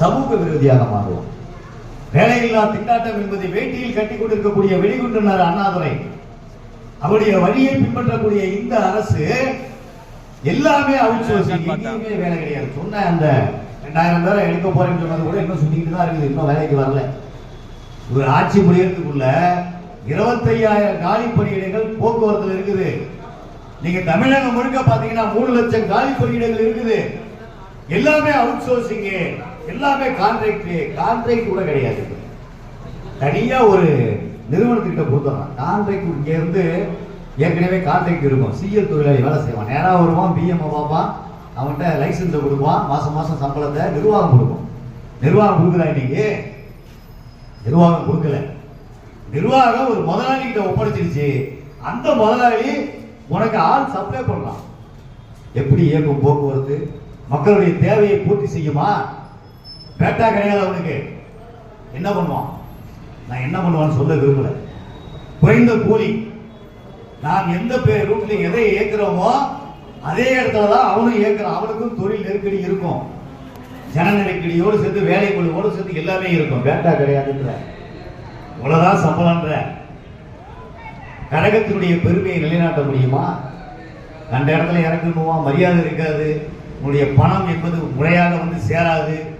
சமூக விரோதியாக மாறுவோம். வேலையில்லா திண்டாட்டம் என்பதை வேட்டியில் கட்டி கொண்டிருக்கக்கூடிய வெடிகுண்டனர் அண்ணாதுரை அவருடைய வழியை பின்பற்றக்கூடிய இந்த அரசு எல்லாமே அவுட் எங்கேயுமே வேலை கிடையாது. சொன்ன அந்த ரெண்டாயிரம் பேரை எடுக்க போறேன்னு சொன்னது கூட இன்னும் சொல்லிட்டு தான் இருக்குது இன்னும் வேலைக்கு வரல. ஒரு ஆட்சி முடியறதுக்குள்ள இருபத்தையாயிரம் காலி பணியிடங்கள் போக்குவரத்துல இருக்குது. நீங்க தமிழகம் முழுக்க பாத்தீங்கன்னா மூணு லட்சம் காலி பணியிடங்கள் இருக்குது. எல்லாமே அவுட் சோர்சிங்கு எல்லாமே கான்ட்ராக்ட் கான்ட்ராக்ட் கூட கிடையாது. தனியா ஒரு நிறுவனத்துக்கிட்ட கொடுத்துறான் கான்ட்ராக்ட் இங்க இருந்து ஏற்கனவே கான்ட்ராக்ட் இருக்கும். சிஎல் தொழிலாளி வேலை செய்வான். நேராக வருவான் பிஎம் பார்ப்பான். அவன்கிட்ட லைசன்ஸை கொடுப்பான். மாசம் மாசம் சம்பளத்தை நிர்வாகம் கொடுக்கும். நிர்வாகம் கொடுக்குறா இன்னைக்கு. நிர்வாகம் கொடுக்கல. நிர்வாகம் ஒரு முதலாளி கிட்ட ஒப்படைச்சிருச்சு. அந்த முதலாளி உனக்கு ஆள் சப்ளை பண்ணலாம். எப்படி இயக்கும் போக்குவரத்து? மக்களுடைய தேவையை பூர்த்தி செய்யுமா? பேட்டா கிடையாது அவனுக்கு. என்ன பண்ணுவான்? நான் என்ன பண்ணுவான்னு சொல்ல விரும்பல. குறைந்த கூலி. நாம் எந்த பேர் ரூட்ல எதை ஏற்கிறோமோ அதே இடத்துல தான் அவனும் ஏற்கிறான் அவனுக்கும் தொழில் நெருக்கடி இருக்கும். ஜன நெருக்கடியோடு சேர்த்து வேலை குழுவோடு சேர்த்து எல்லாமே இருக்கும். பேட்டா கிடையாதுன்ற. இவ்வளவுதான் சம்பளம்ன்ற. கழகத்தினுடைய பெருமையை நிலைநாட்ட முடியுமா? அந்த இடத்துல இறக்கணுமா? மரியாதை இருக்காது. உன்னுடைய பணம் என்பது முறையாக வந்து சேராது.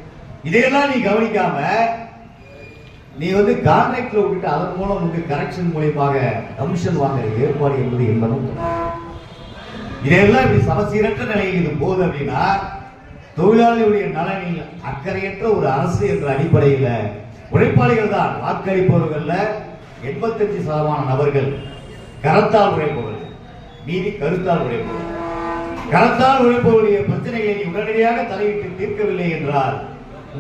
இதையெல்லாம் நீ கவனிக்காம நீ வந்து கான்ட்ராக்ட்ல விட்டுட்டு அதன் மூலம் வந்து கரெக்ஷன் மூலியமாக கமிஷன் வாங்குற ஏற்பாடு என்பது என்பதும் இதையெல்லாம் இப்படி சமசீரற்ற நிலையில் இது போகுது அப்படின்னா தொழிலாளியுடைய நலனில் அக்கறையற்ற ஒரு அரசு என்ற அடிப்படையில் உழைப்பாளிகள் தான் வாக்களிப்பவர்கள்ல எண்பத்தஞ்சு சதமான நபர்கள் கரத்தால் உழைப்பவர்கள் மீதி கருத்தால் உழைப்பவர்கள். கரத்தால் உழைப்பவருடைய பிரச்சனைகளை நீ உடனடியாக தலையிட்டு தீர்க்கவில்லை என்றால்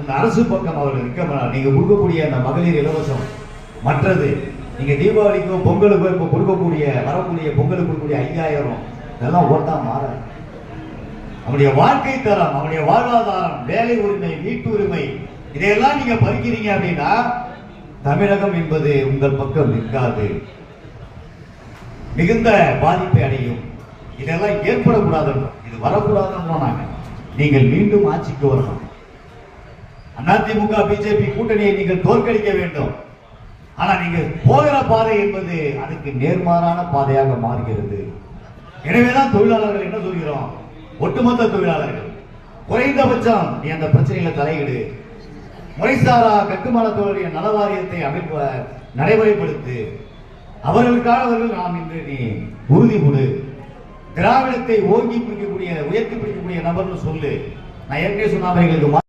இந்த அரசு பக்கம் அவர்கள் இருக்க நீங்கள் நீங்க கொடுக்கக்கூடிய அந்த மகளிர் இலவசம் மற்றது. நீங்க தீபாவளிக்கும் பொங்கலுக்கும் இப்போ கொடுக்கக்கூடிய வரக்கூடிய பொங்கலுக்கு கொடுக்கக்கூடிய ஐயாயிரம் இதெல்லாம் ஓட்டா மாற அவனுடைய வாழ்க்கை தரம் அவனுடைய வாழ்வாதாரம் வேலை உரிமை வீட்டு உரிமை இதையெல்லாம் நீங்க பறிக்கிறீங்க அப்படின்னா தமிழகம் என்பது உங்கள் பக்கம் நிற்காது. மிகுந்த பாதிப்பை அடையும். இதெல்லாம் ஏற்படக்கூடாதுன்னு இது வரக்கூடாதுன்னு நாங்கள் நீங்கள் மீண்டும் ஆட்சிக்கு வரணும். அதிமுக பிஜேபி கூட்டணியை நீங்கள் தோற்கடிக்க வேண்டும். ஆனா நீங்க போகிற பாதை என்பது அதுக்கு நேர்மாறான பாதையாக மாறுகிறது. எனவேதான் தொழிலாளர்கள் என்ன சொல்கிறோம்? ஒட்டுமொத்த தொழிலாளர்கள் குறைந்தபட்சம் நீ அந்த பிரச்சனையில தலையிடு. முறைசாரா கட்டுமான தொழிலுடைய நல அமைப்ப நடைமுறைப்படுத்து. அவர்களுக்கானவர்கள் நாம் இன்று நீ உறுதி கொடு. திராவிடத்தை ஓங்கி பிடிக்கக்கூடிய உயர்த்தி பிடிக்கக்கூடிய நபர்னு சொல்லு. நான் ஏற்கனவே சொன்ன எங்களுக்கு